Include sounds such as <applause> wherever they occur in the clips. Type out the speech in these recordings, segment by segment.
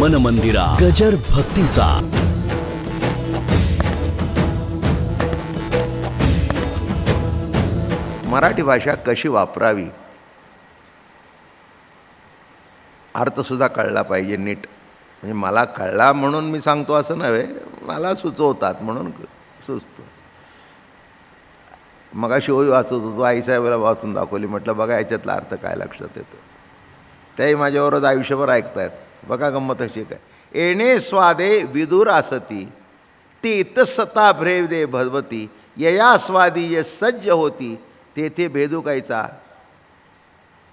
मन मंदिरा गजर भक्तीचा. मराठी भाषा कशी वापरावी? अर्थसुद्धा कळला पाहिजे नीट. म्हणजे मला कळला म्हणून मी सांगतो असं नव्हे मला सुचवतात म्हणून सुचतो. मग शिवही वाचत होतो आईसाहेबाला वाचून दाखवली म्हटलं बघा याच्यातला अर्थ काय लक्षात येतो. त्याही माझ्यावरच आयुष्यभर ऐकतायत. बघा गंमत अशी काय येणे स्वादे विदुर आसती ती इतसता भ्रेव दे भगवती यया स्वादी जे सज्ज होती तेथे भेदुकायचा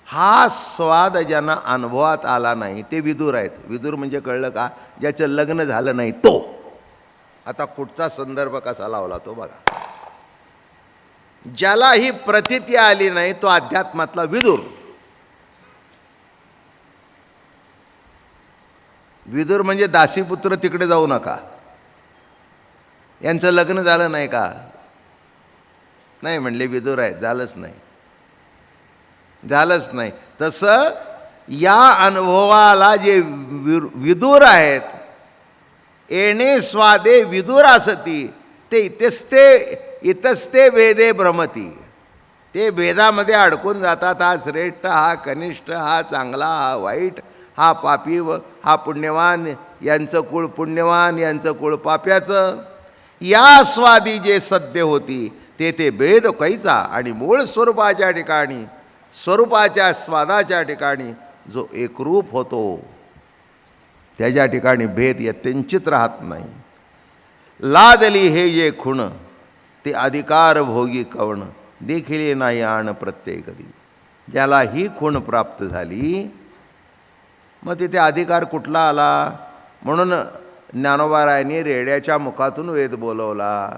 हा स्वाद ज्यांना अनुभवात आला नाही ते विदूर आहेत. विदूर म्हणजे कळलं का? ज्याचं लग्न झालं नाही तो. आता कुठचा संदर्भ कसा लावला तो बघा. ज्याला ही प्रतिती आली नाही तो अध्यात्मातला विदूर. विदूर म्हणजे दासीपुत्र तिकडे जाऊ नका. यांचं लग्न झालं नाही का? नाही म्हणले विदूर आहे झालंच नाही. झालंच नाही. तसं या अनुभवाला जे विदूर आहेत येणे स्वादे विदूर असती ते इतस्ते इतस्ते वेदे भ्रमती ते वेदामध्ये अडकून जातात हा श्रेष्ठ हा कनिष्ठ हा चांगला हा वाईट. हा पापी व हा पुण्यवान यांचं कुळ पुण्यवान यांचं कुळ पाप्याचं. या स्वादी जे सद्य होती ते ते भेद कैचा आणि मूळ स्वरूपाच्या ठिकाणी स्वरूपाच्या स्वादाच्या ठिकाणी जो एकरूप होतो त्याच्या ठिकाणी भेद यत्यंचित राहत नाही. लादली हे जे खुण ते अधिकार भोगी कवण देखील नाही आण प्रत्येकदी ज्याला ही खूण प्राप्त झाली मग तिथे अधिकार कुठला आला? म्हणून ज्ञानोबारायांनी रेड्याच्या मुखातून वेद बोलवला.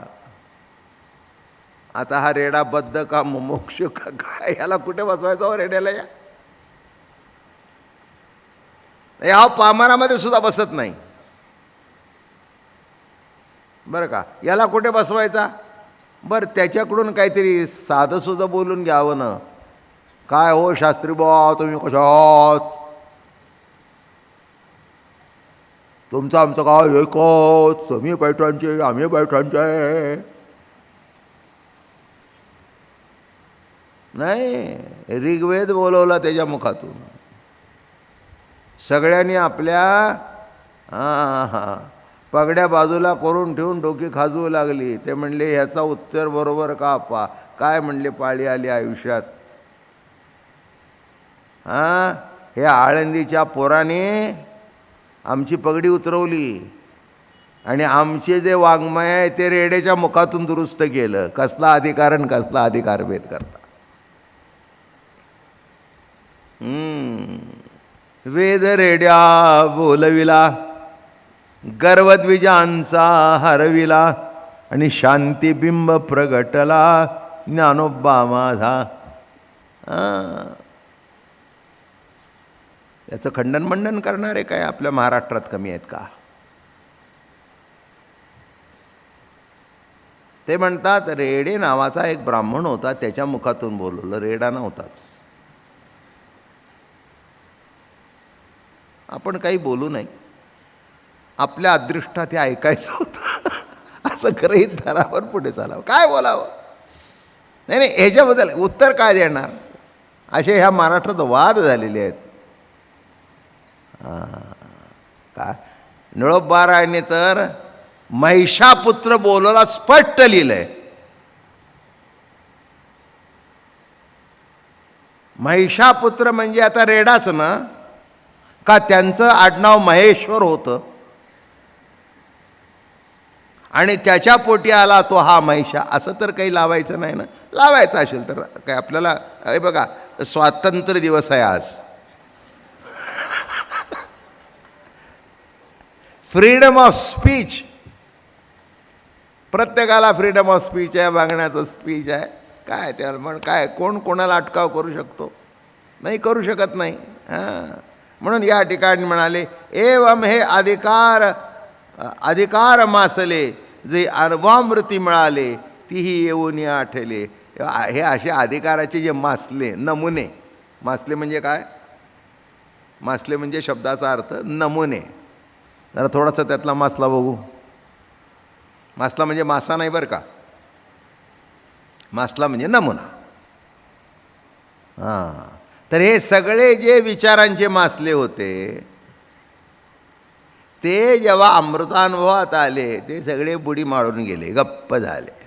आता हा रेडा बद्ध का मुमुक्ष का काय? याला कुठे बसवायचा हो रेड्याला या? या पामारामध्ये सुद्धा बसत नाही. बरं का? याला कुठे बसवायचा? बरं त्याच्याकडून काहीतरी साधंसुद्धा बोलून घ्यावं ना. काय हो शास्त्री बा तुम्ही कशा आहात? तुमचं आमचं काय एकच. तुम्ही पैठणचे आम्ही पैठणचे. नाही ऋग्वेद बोलवला त्याच्या मुखातून. सगळ्यांनी आपल्या हां हां पगड्या बाजूला करून ठेवून डोकी खाजवू लागली. ते म्हणले ह्याचा उत्तर बरोबर का पा? काय म्हणले पाळी आली आयुष्यात? हां हे आळंदीच्या पोराने आमची पगडी उतरवली. आणि आमचे जे वाङ्मय आहे ते रेडेच्या मुखातून दुरुस्त केलं. कसला अधिकार आणि कसला अधिकार भेद करता. वेद रेड्या बोलविला. गर्वद्विजांचा हरविला. आणि शांतिबिंब प्रगटला. ज्ञानोबा माझा. याचं खंडन मंडन करणारे काय आपल्या महाराष्ट्रात कमी आहेत का? ते म्हणतात रेडे नावाचा एक ब्राह्मण होता त्याच्या मुखातून बोलवलं रेडा नव्हताच. आपण काही बोलू नाही आपल्या अदृष्टात हे ऐकायचं होतं. <laughs> असं ग्रहित धरावर पुढे चालावं. काय बोलावं? नाही नाही ह्याच्याबद्दल उत्तर काय देणार? असे ह्या महाराष्ट्रात वाद झालेले आहेत. का निळोबारायने तर महिषापुत्र बोलवला स्पष्ट लिहिलंय. महिषापुत्र म्हणजे आता रेडाच ना? का त्यांचं आडनाव महेश्वर होतं? आणि त्याच्या पोटी आला तो हा महिषा. असं तर काही लावायचं नाही ना? लावायचं असेल तर काय आपल्याला हे बघा स्वातंत्र्य दिवस आहे आज. फ्रीडम ऑफ स्पीच प्रत्येकाला फ्रीडम ऑफ स्पीच आहे वागण्याचं स्पीच आहे. काय त्याला म्हण काय कोण कोणाला अटकाव करू शकतो? नाही करू शकत नाही. हां. म्हणून या ठिकाणी म्हणाले एवम हे अधिकार अधिकार मासले जे अनुभवामृती मिळाले तीही येऊन आठले. हे असे अधिकाराचे जे मासले नमुने. मासले म्हणजे काय? मासले म्हणजे शब्दाचा अर्थ नमुने. जरा थोडासा त्यातला मासला बघू. मासला म्हणजे मासा नाही बरं का? मासला म्हणजे नमुना. हां. तर हे सगळे जे विचारांचे मासले होते ते जेव्हा अमृतानुभवात आले ते सगळे बुडी मारून गेले गप्प झाले.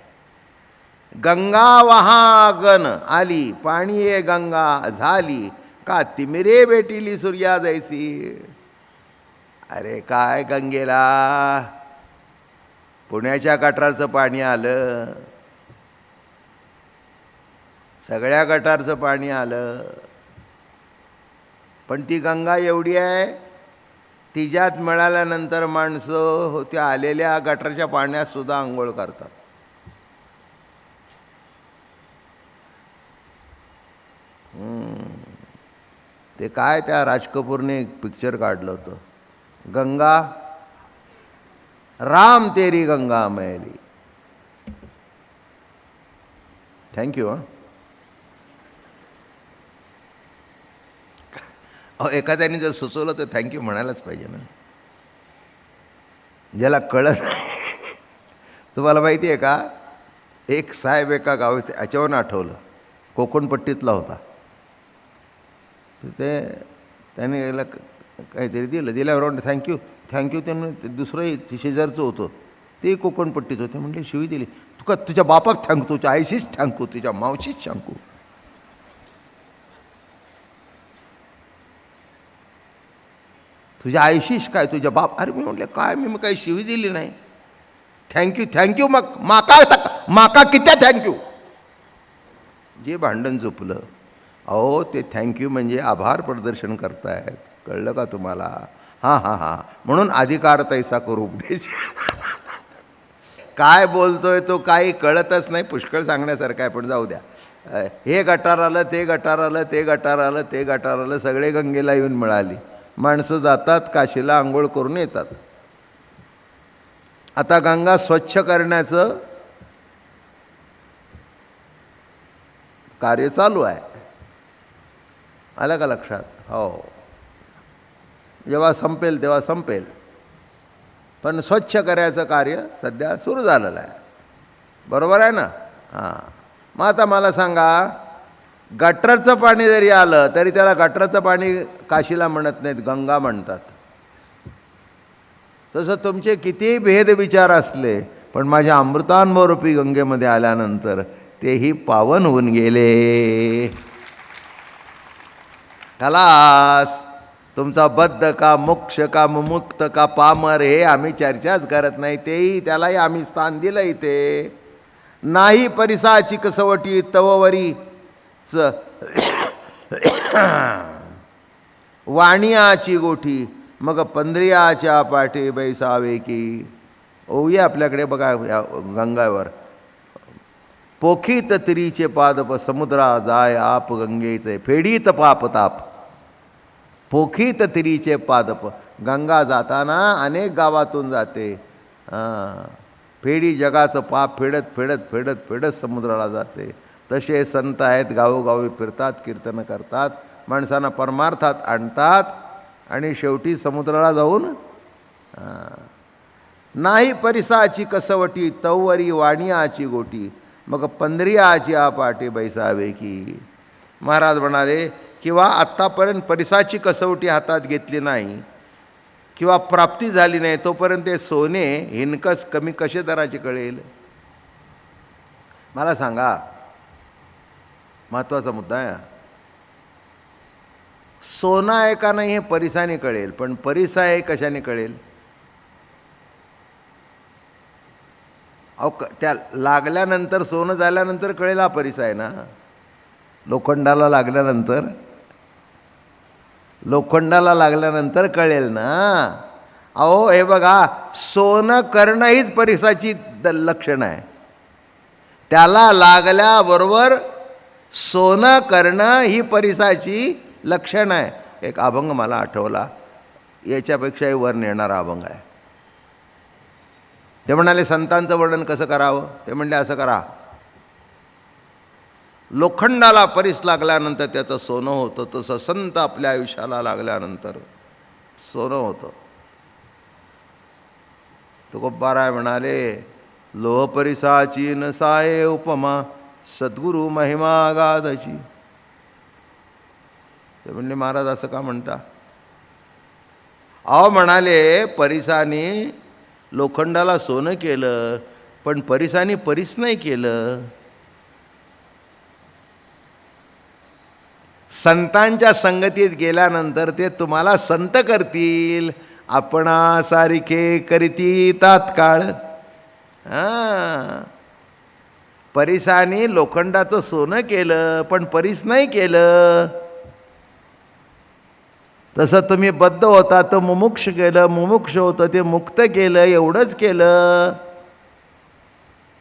गंगा वहागन आली पाणी गंगा झाली का तिमिरे भेटिली सूर्या जैसी अरे काय गंगेला? पुण्याच्या गटारचं पाणी आलं. सगळ्या गटारचं पाणी आलं. पण ती गंगा एवढी आहे तिच्यात मिळाल्यानंतर माणसं होत्या आलेल्या गटारच्या पाण्यात सुद्धा आंघोळ करतात. ते काय त्या राज कपूरने एक पिक्चर काढलं होतं? गंगा राम तेरी गंगा मैली। थँक्यू हां अहो एखाद्याने जर सुचवलं तर थँक्यू म्हणायलाच पाहिजे ना. ज्याला कळत तुम्हाला माहिती आहे का? एक साहेब एका गावी याच्यावरून आठवलं. कोकणपट्टीतला होता. तर ते त्याने काहीतरी दिलं. दिल्यावर थँक्यू थँक्यू त्यांनी ते दुसरंही शेजारचं होतं. ते कोकणपट्टीत होते. म्हणले शिवी दिली. तुका तुझ्या बापाक थँक तुझ्या आईशीच थँकू तुझ्या मावशीच थँकू तुझ्या आईशीच काय तुझ्या बाप अरे मी म्हटलं काय मी मग काही शिवी दिली नाही. थँक्यू थँक्यू मग माका माका कित्या थँक्यू जे भांडण झोपलं अहो ते थँक्यू म्हणजे आभार प्रदर्शन करतायत. कळलं का तुम्हाला? हां हां हां. म्हणून अधिकार तैसा करू उपदेश. <laughs> काय बोलतोय तो काही कळतच नाही. पुष्कळ सांगण्यासारखं आहे पण जाऊ द्या. हे गटार आलं ते गटार आलं ते गटार आलं ते गटार आलं सगळे गंगेला येऊन मिळाली. माणसं जातात काशीला आंघोळ करून येतात. आता गंगा स्वच्छ करण्याचं कार्य चालू आहे. आलं का लक्षात हो. जेव्हा संपेल तेव्हा संपेल. पण स्वच्छ करायचं कार्य सध्या सुरू झालेलं आहे. बरोबर आहे ना? हां. मग आता मला सांगा गटरचं पाणी जरी आलं तरी त्याला गटरचं पाणी काशीला म्हणत नाहीत गंगा म्हणतात. तसं तुमचे कितीही भेद विचार असले पण माझ्या अमृतांबरूपी गंगेमध्ये आल्यानंतर तेही पावन होऊन गेले. खलास. तुमचा बद्ध का मोक्ष का मुमुक्त का पामर हे आम्ही चर्चाच करत नाही. तेही त्यालाही आम्ही स्थान दिलं इथे. नाही परिसाची कसवटी तववरी च <coughs> वाणियाची गोठी मग पंधरियाच्या पाठी बैसावे की. ओवी आपल्याकडे बघा या गंगावर. पोखीत तिरीचे पादप समुद्रा जाय आप गंगेचे फेडीत पाप ताप. पोखीत तिरीचे पादप. गंगा जाताना अनेक गावातून जाते. फेडी जगाचं पाप फेडत फेडत फेडत फेडत समुद्राला जाते. तसे संत आहेत गावोगावी फिरतात कीर्तन करतात माणसांना परमार्थात आणतात आणि शेवटी समुद्राला जाऊन नाही परिसाची कसवटी तववरी वाणियाची गोटी. मग पंधरियाची पाठी बैसावे की. महाराज म्हणाले किंवा आत्तापर्यंत परिसाची कसवटी हातात घेतली नाही किंवा प्राप्ती झाली नाही तोपर्यंत ते सोने हिनकस कमी कसे दराचे कळेल? मला सांगा महत्त्वाचा मुद्दा आहे हा. सोनं आहे का नाही हे परिसाने कळेल पण परिसा आहे कशाने कळेल? अहो क त्या लागल्यानंतर सोनं झाल्यानंतर कळेल हा परिसा आहे ना? लोखंडाला लागल्यानंतर? लोखंडाला लागल्यानंतर कळेल ना? अहो हे बघा सोनं करणं हीच परिसाची द लक्षण आहे. त्याला लागल्याबरोबर सोनं करणं ही परिसाची लक्षण आहे. एक अभंग मला आठवला. याच्यापेक्षाही वर नेणारा अभंग आहे. ते म्हणाले संतांचं वर्णन कसं करावं? ते म्हणले असं करा. लोखंडाला परीस लागल्यानंतर त्याचं सोनं होतं तसं संत आपल्या आयुष्याला लागल्यानंतर सोनं होतं. तुकोबाराय म्हणाले लोहपरिसाची न साये उपमा सद्गुरू महिमा गाधाची. ते म्हणले महाराज असं का म्हणता? अहो म्हणाले परिसाने लोखंडाला सोनं केलं पण परिसाने परीस नाही केलं. संतांच्या संगतीत गेल्यानंतर ते तुम्हाला संत करतील. आपणासारखे करीती तात्काळ. हां. परिसाने लोखंडाचं सोनं केलं पण परीस नाही केलं. तसं तुम्ही बद्ध होता तर मुमुक्ष केलं मुमुक्ष होतं ते मुक्त केलं एवढंच केलं.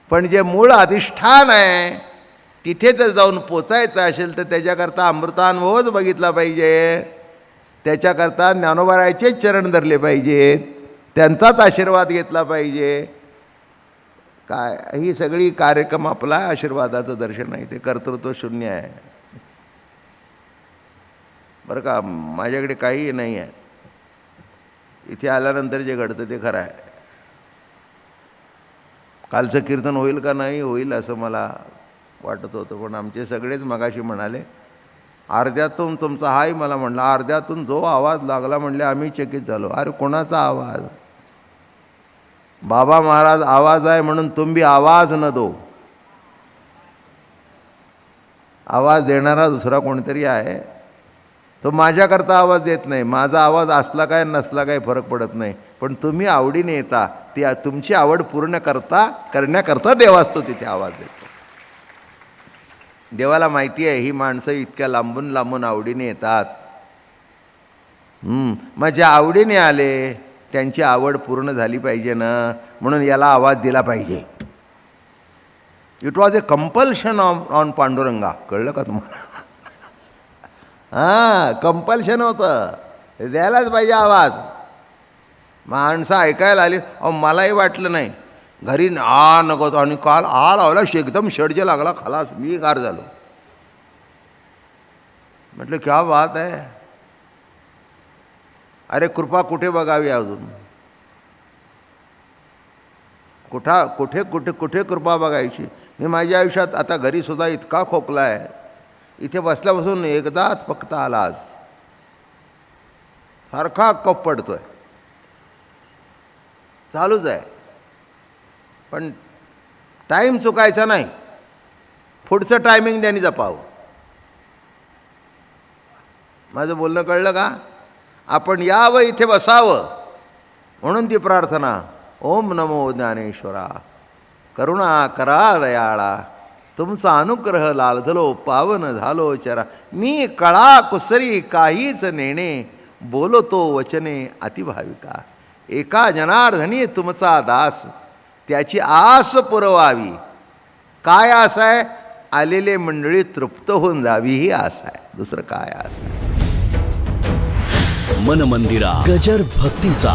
पण जे मूळ अधिष्ठान आहे तिथे जर जाऊन पोचायचं असेल तर त्याच्याकरता अमृतानुभवच बघितला पाहिजे. त्याच्याकरता ज्ञानोबारायचेच चरण धरले पाहिजेत त्यांचाच आशीर्वाद घेतला पाहिजे. काय ही सगळी कार्यक्रम आपला आशीर्वादाचं दर्शन आहे. ते कर्तृत्व शून्य आहे. बरं का माझ्याकडे काही नाही आहे. इथे आल्यानंतर जे घडतं ते खरं आहे. कालचं कीर्तन होईल का नाही? होईल असं मला वाटत होतं. पण आमचे सगळेच मगाशी म्हणाले अर्ध्यातून तुमचा हाही मला म्हणला. अर्ध्यातून जो आवाज लागला म्हणले आम्ही चकित झालो. अरे कोणाचा आवाज? बाबा महाराज आवाज आहे म्हणून तुम्ही आवाज न दो. आवाज देणारा दुसरा कोणतरी आहे. तो माझ्याकरता आवाज देत नाही. माझा आवाज असला काय नसला काय फरक पडत नाही. पण तुम्ही आवडीने येता. ती तुमची आवड पूर्ण करता करण्याकरता देव असतो तिथे आवाज देतो. देवाला माहिती आहे ही माणसं इतक्या लांबून लांबून आवडीने येतात. मग ज्या आवडीने आले त्यांची आवड पूर्ण झाली पाहिजे ना? म्हणून याला आवाज दिला पाहिजे. It was a compulsion on on Panduranga कळलं का तुम्हाला? हां कंपल्शन होतं. द्यायलाच पाहिजे आवाज. माणसं ऐकायला आली अहो मलाही वाटलं नाही. घरी आ नको तो आणि काल आ लावला एकदम षडजे लागला खालास मी गार झालो. म्हटलं क्या बात आहे अरे कृपा कुठे बघावी अजून? कुठा कुठे कुठे कुठे कृपा बघायची? मी माझ्या आयुष्यात आता घरीसुद्धा इतका खोकला आहे. इथे बसल्यापासून एकदाच फक्त आला आज सारखा कप पडतो आहे चालूच आहे. पण टाईम चुकायचा नाही. पुढचं टायमिंग त्यांनी जपावं. माझं बोलणं कळलं का? आपण यावं इथे बसावं. म्हणून ती प्रार्थना ओम नमो ज्ञानेश्वरा करुणा करा दयाळा तुमचा अनुग्रह लालधलो पावन झालो चरा मी कळा कुसरी काहीच नेणे बोलतो वचने अतिभाविका एका जनार्धनी तुमचा दास त्याची आस पुरवावी. काय आस आहे? आलेले मंडळी तृप्त होऊन जावी ही आस आहे. दुसरं काय आस आहे मन मंदिरा गजर भक्तीचा.